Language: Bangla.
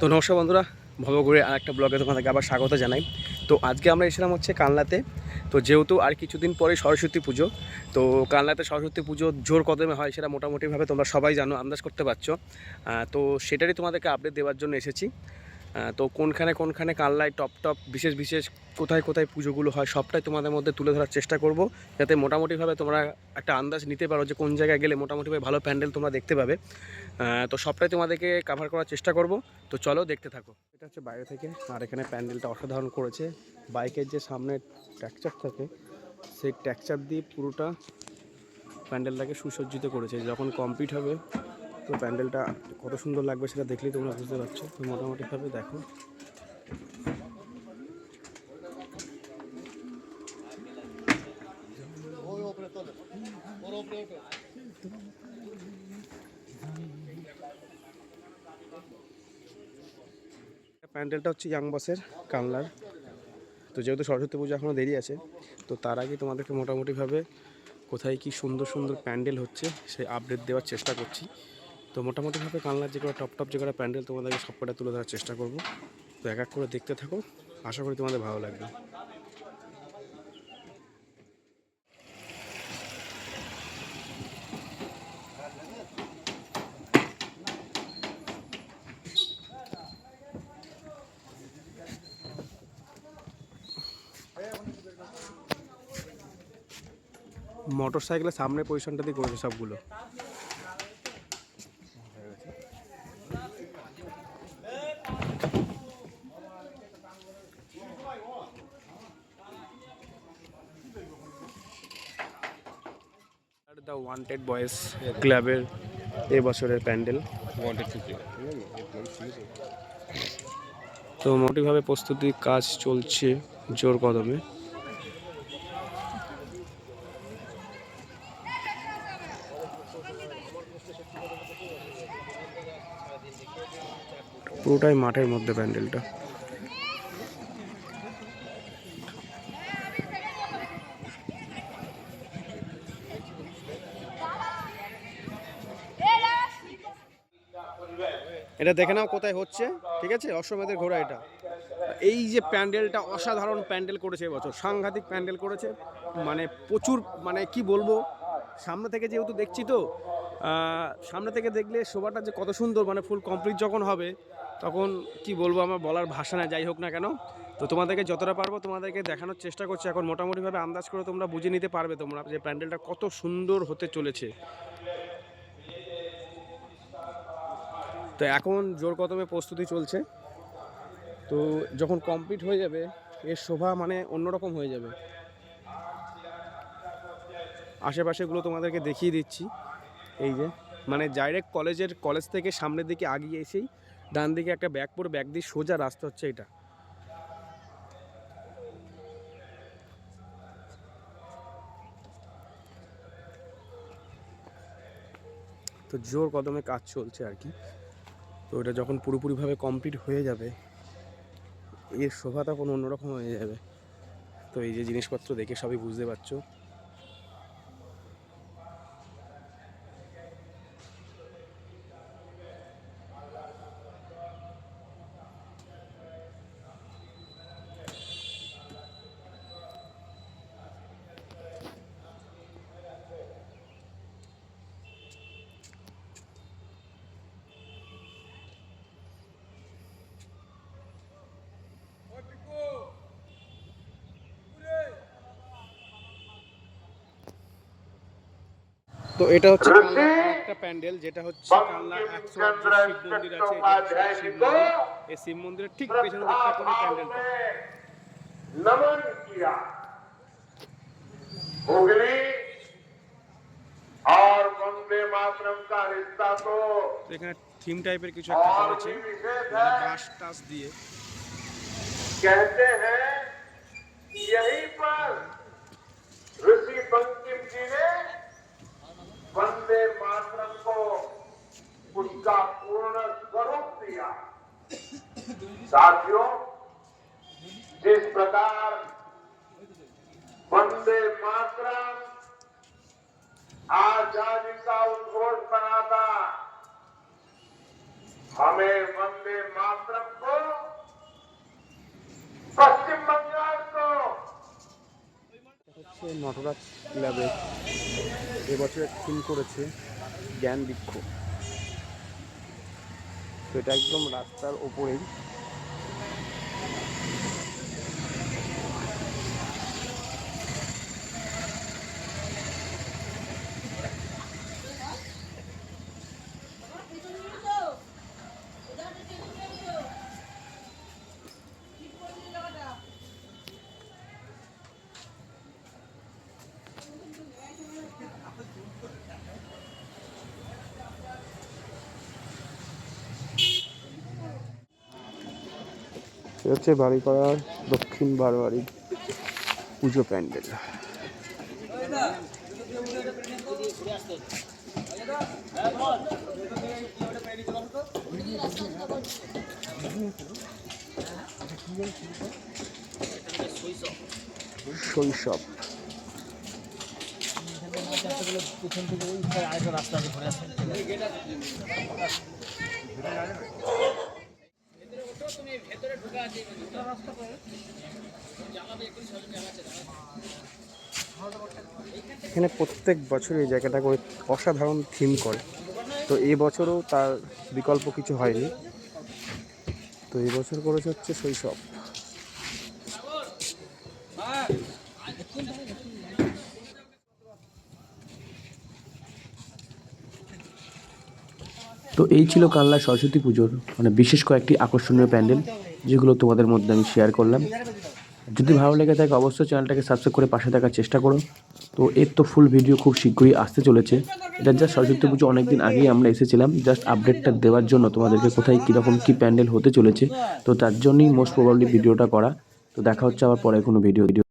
তো নমস্কার বন্ধুরা, ভবঘুরে আর একটা ব্লগে তোমাদেরকে আবার স্বাগত জানাই। তো আজকে আমরা এসেলাম হচ্ছে কানলাতে তো যেহেতু আর কিছুদিন পরে সরস্বতী পুজো, তো কানলাতে সরস্বতী পুজো জোর কদমে হয় সেটা মোটামুটিভাবে তোমরা সবাই জানো, আন্দাজ করতে পারছ। তো সেটারই তোমাদেরকে আপডেট দেওয়ার জন্য এসেছি। তো কোনখানে কোনখানে কানলায় টপ টপ বিশেষ বিশেষ কোথায় কোথায় পুজোগুলো হয় সবটাই তোমাদের মধ্যে তুলে ধরার চেষ্টা করব, যাতে মোটামুটিভাবে তোমরা একটা আন্দাজ নিতে পারো যে কোন জায়গায় গেলে মোটামুটিভাবে ভালো প্যান্ডেল তোমরা দেখতে পাবে। তো সবটাই তোমাদেরকে কাভার করার চেষ্টা করব। তো চলো দেখতে থাকো। এটা হচ্ছে বাইরে থেকে, আর এখানে প্যান্ডেলটা অসাধারণ করেছে। বাইকের যে সামনে ট্যাকচার থাকে, সেই ট্যাকচার দিয়ে পুরোটা প্যান্ডেলটাকে সুসজ্জিত করেছে। যখন কমপ্লিট হবে তো প্যান্ডেলটা কত সুন্দর লাগবে সেটা দেখলেই তোমরা বুঝতে পারছ। তো মোটামুটিভাবে দেখো। প্যান্ডেলটা হচ্ছে ইয়াং বসের কানলার তো যেহেতু সরস্বতী পুজো এখনও দেরি আছে, তো তার আগে তোমাদেরকে মোটামুটিভাবে কোথায় কি সুন্দর সুন্দর প্যান্ডেল হচ্ছে সেই আপডেট দেওয়ার চেষ্টা করছি। তো মোটামুটিভাবে কানলার যে কটা টপ টপ যে কটা প্যান্ডেল তোমাদেরকে সবকটা তুলে ধরার চেষ্টা করব। তো এক এক করে দেখতে থাকো, আশা করি তোমাদের ভালো লাগবে। মোটর সাইকেলের সামনে পজিশনটা দিয়ে করেছে সবগুলো। ওয়ান্টেড বয়েজ ক্লাবের এ বছরের প্যান্ডেল. তো মোটিভাবে প্রস্তুতির কাজ চলছে জোর কদমে। পুরোটাই মাঠের মধ্যে প্যান্ডেলটা। এটা দেখে নাও কোথায় হচ্ছে, ঠিক আছে? অশ্বমেধের ঘোড়া এটা। এই যে প্যান্ডেলটা অসাধারণ প্যান্ডেল করেছে এবছর, সাংঘাতিক প্যান্ডেল করেছে মানে প্রচুর মানে কি বলব, সামনে থেকে যেহেতু দেখছি তো সামনে থেকে দেখলে শোভাটা যে কত সুন্দর মানে ফুল কমপ্লিট যখন হবে, তখন কি বলব আমার বলার ভাষা না, যাই হোক না কেন। তো তোমাদেরকে যতটা পারব তোমাদেরকে দেখানোর চেষ্টা করছি, এখন মোটামুটিভাবে আন্দাজ করে তোমরা বুঝে নিতে পারবে তোমরা যে প্যান্ডেলটা কত সুন্দর হতে চলেছে। তো এখন জোর কদমে প্রস্তুতি চলছে। তো যখন কমপ্লিট হয়ে যাবে, এর শোভা মানে অন্যরকম হয়ে যাবে। আশেপাশেগুলো তোমাদেরকে দেখিয়ে দিচ্ছি। এই যে মানে ডাইরেক্ট কলেজের কলেজ থেকে সামনের দিকে আগিয়ে এসেই ডান দিকে একটা ব্যাগ পরে ব্যাগ দিয়ে সোজা রাস্তা হচ্ছে এটা। তো জোর কদমে কাজ চলছে আর কি। তো এটা যখন পুরোপুরিভাবে কমপ্লিট হয়ে যাবে, এর শোভা তখন অন্যরকম হয়ে যাবে। তো এই যে জিনিসপত্র দেখে সবই বুঝতে পারছ। তো এটা হচ্ছে কানলা একটা প্যান্ডেল যেটা হচ্ছে কানলা একশো শিব মন্দির আছে এটা হচ্ছে শিব মন্দির এই শিব মন্দিরের ঠিক পেছনে দেখতে পাচ্ছি প্যান্ডেলটা नमन किया हुगली और वंदे मातरम का रिश्ता तो তো এখানে থিম টাইপের কিছু একটা और করেছে भी विशेष মানে है বাঁশ টাস দিয়ে कहते हैं यहीं पर ऋषि बंकिम जी ने वंदे मातरम को उसका पूर्ण स्वरूप दिया। साथियों, जिस प्रकार वंदे मातरम आज़ादी का उद्घोष बनाता, हमें নটরাজ ক্লাবে এবছর থিম করেছে জ্ঞান বৃক্ষ তো এটা একদম রাস্তার ওপরেই। এটা হচ্ছে বাড়িপাড়ার দক্ষিণ বারোয়ারি পুজো প্যান্ডেল। শৈশব। পিছন থেকে ওই ধারে আরেকটা রাস্তা আছে ঘুরে আসছে এখানে প্রত্যেক বছর এই জায়গাটা করে অসাধারণ থিম করে। তো এই বছরও তার বিকল্প কিছু হয়নি। তো এই বছর করেছে হচ্ছে শৈশব। তো এই ছিল কানলা সরস্বতী পুজোর মানে বিশেষ কয়েকটি আকর্ষণীয় প্যান্ডেল। যেগুলো তোমাদের মধ্যে আমি শেয়ার করলাম। যদি ভালো লেগে থাকে, অবশ্যই চ্যানেলটাকে সাবস্ক্রাইব করে পাশে থাকার চেষ্টা করো। তো এর তো ফুল ভিডিও খুব শীঘ্রই আসতে চলেছে। এটা জাস্ট সরস্বতী পুজো অনেকদিন আগেই আমরা এসেছিলাম। জাস্ট আপডেটটা দেওয়ার জন্য তোমাদেরকে কোথায় কীরকম কী প্যান্ডেল হতে চলেছে। তো তার জন্যই মোস্ট প্রবাবলি ভিডিওটা করা। তো দেখা হচ্ছে আবার পরে কোনো ভিডিও ভিডিও